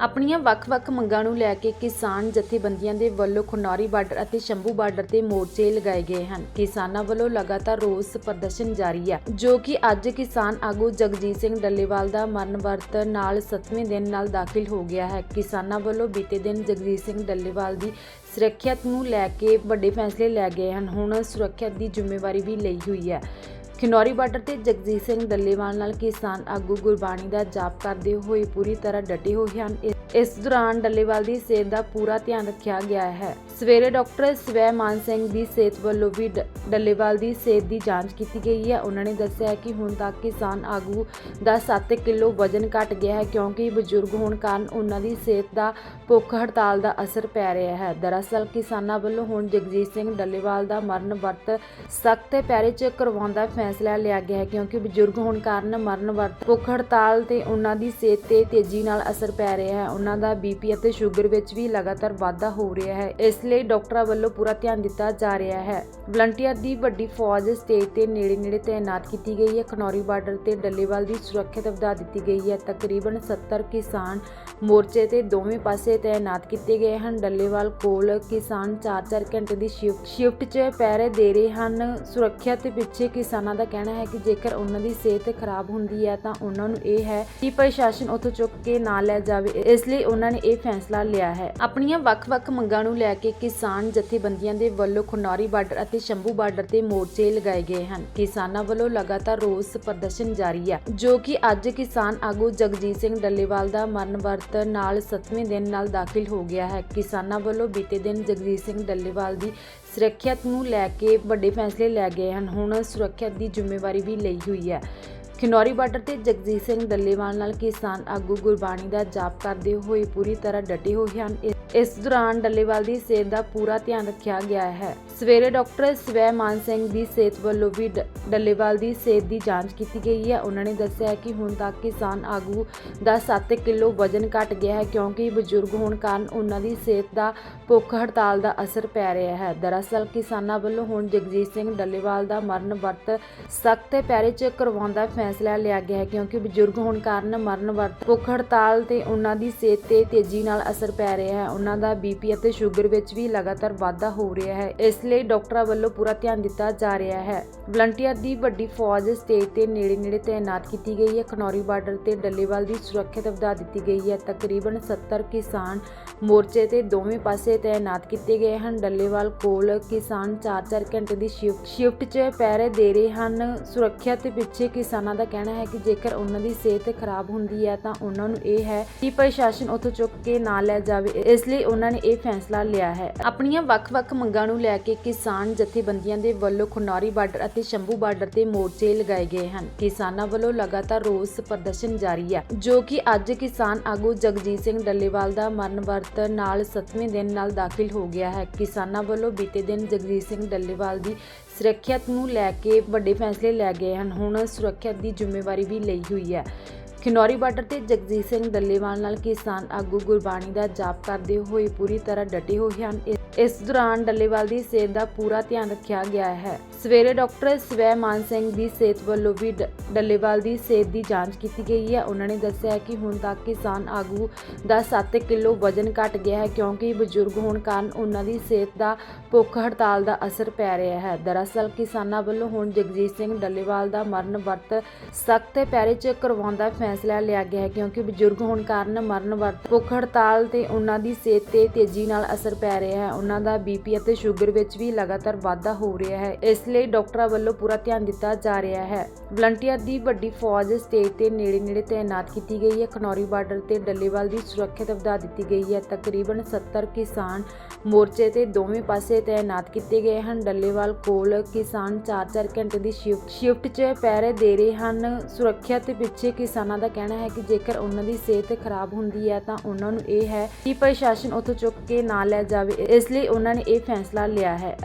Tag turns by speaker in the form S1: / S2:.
S1: ਆਪਣੀਆਂ ਵੱਖ-ਵੱਖ ਮੰਗਾਂ ਨੂੰ ਲੈ ਕੇ ਕਿਸਾਨ ਜਥੇਬੰਦੀਆਂ ਦੇ ਵੱਲੋਂ ਖਨੌਰੀ ਬਾਰਡਰ ਅਤੇ ਸ਼ੰਭੂ ਬਾਰਡਰ ਤੇ ਮੋਰਚੇ ਲਗਾਏ ਗਏ ਹਨ। ਕਿਸਾਨਾਂ ਵੱਲੋਂ ਲਗਾਤਾਰ ਰੋਸ ਪ੍ਰਦਰਸ਼ਨ ਜਾਰੀ ਹੈ, ਜੋ ਕਿ ਅੱਜ ਕਿਸਾਨ ਆਗੂ ਜਗਜੀਤ ਸਿੰਘ ਡੱਲੇਵਾਲ ਦਾ ਮਰਨ ਵਰਤ ਨਾਲ 7ਵੇਂ ਦਿਨ ਨਾਲ ਦਾਖਲ ਹੋ ਗਿਆ ਹੈ। ਕਿਸਾਨਾਂ ਵੱਲੋਂ ਬੀਤੇ ਦਿਨ ਜਗਜੀਤ ਸਿੰਘ ਡੱਲੇਵਾਲ ਦੀ ਸੁਰੱਖਿਆ ਨੂੰ ਲੈ ਕੇ ਵੱਡੇ ਫੈਸਲੇ ਲੈ ਗਏ ਹਨ। ਹੁਣ ਸੁਰੱਖਿਆ ਦੀ ਜ਼ਿੰਮੇਵਾਰੀ ਵੀ ਲਈ ਹੋਈ ਹੈ। ਖਿਨੌਰੀ ਬਾਰਡਰ ਤੇ ਜਗਜੀਤ ਸਿੰਘ ਡੱਲੇਵਾਲ ਨਾਲ ਕਿਸਾਨ ਆਗੂ ਗੁਰਬਾਣੀ ਦਾ ਜਾਪ ਕਰਦੇ ਹੋਏ ਪੂਰੀ ਤਰ੍ਹਾਂ ਡਟੇ ਹੋਏ ਹਨ। ਇਸ- ਦੌਰਾਨ ਡੱਲੇਵਾਲ ਦੀ ਸਿਹਤ ਦਾ ਪੂਰਾ ਧਿਆਨ ਰੱਖਿਆ ਗਿਆ ਹੈ। ਸਵੇਰੇ ਡਾਕਟਰ ਸਵੈ ਮਾਨ ਸਿੰਘ ਦੀ ਸਿਹਤ ਵੱਲੋਂ ਵੀ ਡ- ਡੱਲੇਵਾਲ ਦੀ ਸਿਹਤ ਦੀ ਜਾਂਚ ਕੀਤੀ ਗਈ ਹੈ। ਉਹਨਾਂ ਨੇ ਦੱਸਿਆ ਕਿ ਹੁਣ ਤੱਕ ਕਿਸਾਨ ਆਗੂ ਦਾ 7 ਕਿਲੋ ਵਜ਼ਨ ਘਟ ਗਿਆ ਹੈ ਕਿਉਂਕਿ ਬਜ਼ੁਰਗ ਹੋਣ ਕਾਰਨ ਉਹਨਾਂ ਦੀ ਸਿਹਤ ਦਾ ਭੁੱਖ ਹੜਤਾਲ ਦਾ ਅਸਰ ਪੈ ਰਿਹਾ ਹੈ। ਦਰਅਸਲ ਕਿਸਾਨਾਂ ਵੱਲੋਂ ਹੁਣ ਜਗਜੀਤ ਸਿੰਘ ਡੱਲੇਵਾਲ ਦਾ ਮਰਨ ਵਰਤ ਸਖਤ ਪੈਰੇ 'ਚ ਕਰਵਾਉਣ ਦਾ ਫੈਸਲਾ ਲਿਆ ਗਿਆ ਹੈ ਕਿਉਂਕਿ ਬਜ਼ੁਰਗ ਹੋਣ ਕਾਰਨ ਮਰਨ ਵਰਤ ਭੁੱਖ ਹੜਤਾਲ ਤੇ ਉਹਨਾਂ ਦੀ ਸਿਹਤ ਤੇ ਤੇਜ਼ੀ ਨਾਲ ਅਸਰ ਪੈ ਰਿਹਾ ਹੈ। ਉਹਨਾਂ ਦਾ ਬੀਪੀ ਅਤੇ ਸ਼ੂਗਰ ਵਿੱਚ ਵੀ ਲਗਾਤਾਰ ਵਾਧਾ ਹੋ ਰਿਹਾ ਹੈ। ਇਸ ਲਈ ਡਾਕਟਰਾਂ ਵੱਲੋਂ ਪੂਰਾ ਧਿਆਨ ਦਿੱਤਾ ਜਾ ਰਿਹਾ ਹੈ। ਵਲੰਟੀਅਰ ਦੀ ਵੱਡੀ ਫੌਜ ਸਟੇਜ ਤੇ ਨੇੜੇ-ਨੇੜੇ ਤਾਇਨਾਤ ਕੀਤੀ ਗਈ ਹੈ। ਖਨੌਰੀ ਬਾਰਡਰ ਤੇ ਡੱਲੇਵਾਲ ਦੀ ਸੁਰੱਖਿਆ ਵਧਾ ਦਿੱਤੀ ਗਈ ਹੈ। ਤਕਰੀਬਨ 70 ਕਿਸਾਨ ਮੋਰਚੇ ਤੇ ਦੋਵੇਂ ਪਾਸੇ ਤਾਇਨਾਤ ਕੀਤੇ ਗਏ ਹਨ। ਡੱਲੇਵਾਲ ਕੋਲ ਕਿਸਾਨ 4-4 ਘੰਟੇ ਦੀ ਸ਼ਿਫਟ ਸ਼ਿਫਟ 'ਚ ਪੈਰੇ ਦੇ ਰਹੇ ਹਨ। ਸੁਰੱਖਿਆ ਤੇ ਪਿੱਛੇ ਕਿਸਾਨਾਂ ਦਾ ਕਹਿਣਾ ਹੈ ਕਿ ਜੇਕਰ ਉਹਨਾਂ ਦੀ ਸਿਹਤ ਖਰਾਬ ਹੁੰਦੀ ਹੈ ਤਾਂ ਉਹਨਾਂ ਨੂੰ ਇਹ ਹੈ ਕਿ ਪ੍ਰਸ਼ਾਸਨ ਉੱਥੋਂ ਚੁੱਕ ਕੇ ਨਾ ਲੈ ਜਾਵੇ। ਇਸ ਲਈ ਉਹਨਾਂ ਨੇ ਇਹ ਫੈਸਲਾ ਲਿਆ ਹੈ। ਆਪਣੀਆਂ ਵੱਖ-ਵੱਖ ਮੰਗਾਂ ਨੂੰ ਲੈ ਕੇ ਕਿਸਾਨ ਜਥੇਬੰਦੀਆਂ ਦੇ ਵੱਲੋਂ ਖੁਨਾਰੀ ਬਾਰਡਰ ਅਤੇ ਸ਼ੰਭੂ ਬਾਰਡਰ ਤੇ ਮੋਰਚੇ ਲਗਾਏ ਗਏ ਹਨ। ਕਿਸਾਨਾਂ ਵੱਲੋਂ ਲਗਾਤਾਰ ਰੋਸ ਪ੍ਰਦਰਸ਼ਨ ਜਾਰੀ ਹੈ, ਜੋ ਕਿ ਅੱਜ ਕਿਸਾਨ ਆਗੂ ਜਗਜੀਤ ਸਿੰਘ ਡੱਲੇਵਾਲ ਦਾ ਮਰਨ ਵਰਤ ਨਾਲ 7ਵੇਂ ਦਿਨ ਨਾਲ ਦਾਖਲ ਹੋ ਗਿਆ ਹੈ। ਕਿਸਾਨਾਂ ਵੱਲੋਂ ਬੀਤੇ ਦਿਨ ਜਗਜੀਤ ਸਿੰਘ ਡੱਲੇਵਾਲ ਦੀ ਸੁਰੱਖਿਆ ਨੂੰ ਲੈ ਕੇ ਵੱਡੇ ਫੈਸਲੇ ਲੈ ਗਏ ਹਨ। ਹੁਣ ਸੁਰੱਖਿਆ ਦੀ ਜ਼ਿੰਮੇਵਾਰੀ ਵੀ ਲਈ ਹੋਈ ਹੈ। ਖਿਨੌਰੀ ਬਾਰਡਰ ਤੇ ਜਗਜੀਤ ਸਿੰਘ ਡੱਲੇਵਾਲ ਨਾਲ ਕਿਸਾਨ ਆਗੂ ਗੁਰਬਾਣੀ ਦਾ ਜਾਪ ਕਰਦੇ ਹੋਏ ਪੂਰੀ ਤਰ੍ਹਾਂ ਡਟੇ ਹੋਏ ਹਨ। ਇਸ- ਦੌਰਾਨ ਡੱਲੇਵਾਲ ਦੀ ਸਿਹਤ ਦਾ ਪੂਰਾ ਧਿਆਨ ਰੱਖਿਆ ਗਿਆ ਹੈ। ਸਵੇਰੇ ਡਾਕਟਰ ਸਵੈ ਮਾਨ ਸਿੰਘ ਦੀ ਸਿਹਤ ਵੱਲੋਂ ਵੀ ਡ- ਡੱਲੇਵਾਲ ਦੀ ਸਿਹਤ ਦੀ ਜਾਂਚ ਕੀਤੀ ਗਈ ਹੈ। ਉਹਨਾਂ ਨੇ ਦੱਸਿਆ ਕਿ ਹੁਣ ਤੱਕ ਕਿਸਾਨ ਆਗੂ ਦਾ 7 ਕਿਲੋ ਵਜ਼ਨ ਘਟ ਗਿਆ ਹੈ ਕਿਉਂਕਿ ਬਜ਼ੁਰਗ ਹੋਣ ਕਾਰਨ ਉਹਨਾਂ ਦੀ ਸਿਹਤ ਦਾ ਭੁੱਖ ਹੜਤਾਲ ਦਾ ਅਸਰ ਪੈ ਰਿਹਾ ਹੈ। ਦਰਅਸਲ ਕਿਸਾਨਾਂ ਵੱਲੋਂ ਹੁਣ ਜਗਜੀਤ ਸਿੰਘ ਡੱਲੇਵਾਲ ਦਾ ਮਰਨ ਵਰਤ ਸਖਤ ਪੈਰੇ 'ਚ ਕਰਵਾਉਣ ਦਾ ਫੈਸਲਾ ਲਿਆ ਗਿਆ ਹੈ ਕਿਉਂਕਿ ਬਜ਼ੁਰਗ ਹੋਣ ਕਾਰਨ ਮਰਨ ਵਰਤ ਭੁੱਖ ਹੜਤਾਲ ਤੇ ਉਹਨਾਂ ਦੀ ਸਿਹਤ ਤੇ ਤੇਜ਼ੀ ਨਾਲ ਅਸਰ ਪੈ ਰਿਹਾ ਹੈ। ਉਹਨਾਂ ਦਾ ਬੀਪੀ ਅਤੇ ਸ਼ੂਗਰ ਵਿੱਚ ਵੀ ਲਗਾਤਾਰ ਵਾਧਾ ਹੋ ਰਿਹਾ ਹੈ। ਇਸ ਲਈ ਡਾਕਟਰਾਂ ਵੱਲੋਂ ਪੂਰਾ ਧਿਆਨ ਦਿੱਤਾ ਜਾ ਰਿਹਾ ਹੈ। ਵਲੰਟੀਅਰ ਦੀ ਵੱਡੀ ਫੌਜ ਸਟੇਜ ਤੇ ਨੇੜੇ-ਨੇੜੇ ਤਾਇਨਾਤ ਕੀਤੀ ਗਈ ਹੈ। ਖਨੌਰੀ ਬਾਰਡਰ ਤੇ ਡੱਲੇਵਾਲ ਦੀ ਸੁਰੱਖਿਆ ਵਧਾ ਦਿੱਤੀ ਗਈ ਹੈ। ਤਕਰੀਬਨ 70 ਕਿਸਾਨ ਮੋਰਚੇ ਤੇ ਦੋਵੇਂ ਪਾਸੇ ਤਾਇਨਾਤ ਕੀਤੇ ਗਏ ਹਨ। ਡੱਲੇਵਾਲ ਕੋਲ ਕਿਸਾਨ 4-4 ਘੰਟੇ ਦੀ ਸ਼ਿਫਟ ਸ਼ਿਫਟ 'ਚ ਪੈਰੇ ਦੇ ਰਹੇ ਹਨ। ਸੁਰੱਖਿਆ ਤੇ ਪਿੱਛੇ ਕਿਸਾਨਾਂ ਦਾ ਕਹਿਣਾ ਹੈ ਕਿ ਜੇਕਰ ਉਹਨਾਂ ਦੀ ਸਿਹਤ ਖਰਾਬ ਹੁੰਦੀ ਹੈ ਤਾਂ ਉਹਨਾਂ ਨੂੰ ਇਹ ਹੈ ਕਿ ਪ੍ਰਸ਼ਾਸਨ ਉੱਥੋਂ ਚੁੱਕ ਕੇ ਨਾ ਲੈ ਜਾਵੇ। ਇਸ ਲਈ ਉਹਨਾਂ ਨੇ ਇਹ ਫੈਸਲਾ ਲਿਆ ਹੈ। ਆਪਣੀਆਂ ਵੱਖ-ਵੱਖ ਮੰਗਾਂ ਨੂੰ ਲੈ ਕੇ ਕਿਸਾਨ ਜਥੇਬੰਦੀਆਂ ਦੇ ਵੱਲੋਂ ਖੁਨਾਰੀ ਬਾਰਡਰ ਅਤੇ ਸ਼ੰਭੂ ਬਾਰਡਰ ਤੇ ਮੋਰਚੇ ਲਗਾਏ ਗਏ ਹਨ। ਕਿਸਾਨਾਂ ਵੱਲੋਂ ਲਗਾਤਾਰ ਰੋਸ ਪ੍ਰਦਰਸ਼ਨ ਜਾਰੀ ਹੈ, ਜੋ ਕਿ ਅੱਜ ਕਿਸਾਨ ਆਗੂ ਜਗਜੀਤ ਸਿੰਘ ਡੱਲੇਵਾਲ ਦਾ ਮਰਨ ਵਰਤ ਨਾਲ 7ਵੇਂ ਦਿਨ ਨਾਲ ਦਾਖਲ ਹੋ ਗਿਆ ਹੈ। ਕਿਸਾਨਾਂ ਵੱਲੋਂ ਬੀਤੇ ਦਿਨ ਜਗਜੀਤ ਸਿੰਘ ਡੱਲੇਵਾਲ ਦੀ ਸੁਰੱਖਿਅਤ ਨੂੰ ਲੈ ਕੇ ਵੱਡੇ ਫੈਸਲੇ ਲੈ ਗਏ ਹਨ। ਹੁਣ ਸੁਰੱਖਿਅਤ ਦੀ ਜ਼ਿੰਮੇਵਾਰੀ ਵੀ ਲਈ ਹੋਈ ਹੈ। ਖਿਨੌਰੀ ਬਾਰਡਰ ਤੇ ਜਗਜੀਤ ਸਿੰਘ ਡੱਲੇਵਾਲ ਨਾਲ ਕਿਸਾਨ ਆਗੂ ਗੁਰਬਾਣੀ ਦਾ ਜਾਪ ਕਰਦੇ ਹੋਏ ਪੂਰੀ ਤਰ੍ਹਾਂ ਡਟੇ ਹੋਏ ਹਨ। ਇਸ- ਦੌਰਾਨ ਡੱਲੇਵਾਲ ਦੀ ਸਿਹਤ ਦਾ ਪੂਰਾ ਧਿਆਨ ਰੱਖਿਆ ਗਿਆ ਹੈ। ਸਵੇਰੇ ਡਾਕਟਰ ਸਵੈ ਮਾਨ ਸਿੰਘ ਦੀ ਸਿਹਤ ਵੱਲੋਂ ਵੀ ਡੱਲੇਵਾਲ ਦੀ ਸਿਹਤ ਦੀ ਜਾਂਚ ਕੀਤੀ ਗਈ ਹੈ। ਉਹਨਾਂ ਨੇ ਦੱਸਿਆ ਕਿ ਹੁਣ ਤੱਕ ਕਿਸਾਨ ਆਗੂ ਦਾ 7 ਕਿਲੋ ਵਜ਼ਨ ਘਟ ਗਿਆ ਹੈ ਕਿਉਂਕਿ ਬਜ਼ੁਰਗ ਹੋਣ ਕਾਰਨ ਉਹਨਾਂ ਦੀ ਸਿਹਤ ਦਾ ਭੁੱਖ ਹੜਤਾਲ ਦਾ ਅਸਰ ਪੈ ਰਿਹਾ ਹੈ। ਦਰਅਸਲ ਕਿਸਾਨਾਂ ਵੱਲੋਂ ਹੁਣ ਜਗਜੀਤ ਸਿੰਘ ਡੱਲੇਵਾਲ ਦਾ ਮਰਨ ਵਰਤ ਸਖਤ ਪੈਰੇ 'ਚ ਕਰਵਾਉਣ ਦਾ ਫੈਸਲਾ ਲਿਆ ਗਿਆ ਹੈ ਕਿਉਂਕਿ ਬਜ਼ੁਰਗ ਹੋਣ ਕਾਰਨ ਮਰਨ ਵਰਤ ਭੁੱਖ ਹੜਤਾਲ ਤੇ ਉਹਨਾਂ ਦੀ ਸਿਹਤ ਤੇ ਤੇਜ਼ੀ ਨਾਲ ਅਸਰ ਪੈ ਰਿਹਾ ਹੈ। ਉਹਨਾਂ ਦਾ ਬੀਪੀ ਅਤੇ ਸ਼ੂਗਰ ਵਿੱਚ ਵੀ ਲਗਾਤਾਰ ਵਾਧਾ ਹੋ ਰਿਹਾ ਹੈ। ਇਸ ਲਈ ਡਾਕਟਰਾਂ ਵੱਲੋਂ ਪੂਰਾ ਧਿਆਨ ਦਿੱਤਾ ਜਾ ਰਿਹਾ ਹੈ। ਵਲੰਟੀਅਰ ਦੀ ਵੱਡੀ ਫੌਜ ਸਟੇਜ ਤੇ ਨੇੜੇ-ਨੇੜੇ ਤਾਇਨਾਤ ਕੀਤੀ ਗਈ ਹੈ। ਖਨੌਰੀ ਬਾਰਡਰ ਤੇ ਡੱਲੇਵਾਲ ਦੀ ਸੁਰੱਖਿਆ ਵਧਾ ਦਿੱਤੀ ਗਈ ਹੈ। ਤਕਰੀਬਨ 70 ਕਿਸਾਨ ਮੋਰਚੇ ਤੇ ਦੋਵੇਂ ਪਾਸੇ ਤਾਇਨਾਤ ਕੀਤੇ ਗਏ ਹਨ। ਡੱਲੇਵਾਲ ਕੋਲ ਕਿਸਾਨ 4-4 ਘੰਟੇ ਦੀ ਸ਼ਿਫਟ ਸ਼ਿਫਟ 'ਚ ਪੈਰੇ ਦੇ ਰਹੇ ਹਨ। ਸੁਰੱਖਿਆ ਤੇ ਪਿੱਛੇ ਕਿਸਾਨਾਂ ਦਾ ਕਹਿਣਾ ਹੈ ਕਿ ਜੇਕਰ ਉਹਨਾਂ ਦੀ ਸਿਹਤ ਖਰਾਬ ਹੁੰਦੀ ਹੈ ਤਾਂ ਉਹਨਾਂ ਨੂੰ ਇਹ ਹੈ ਕਿ ਪ੍ਰਸ਼ਾਸਨ ਉੱਥੋਂ ਚੁੱਕ ਕੇ ਨਾ ਲੈ ਜਾਵੇ। ਇਸ ਇਸ ਲਈ ਉਹਨਾਂ ਨੇ ਇਹ ਫੈਸਲਾ ਲਿਆ ਹੈ।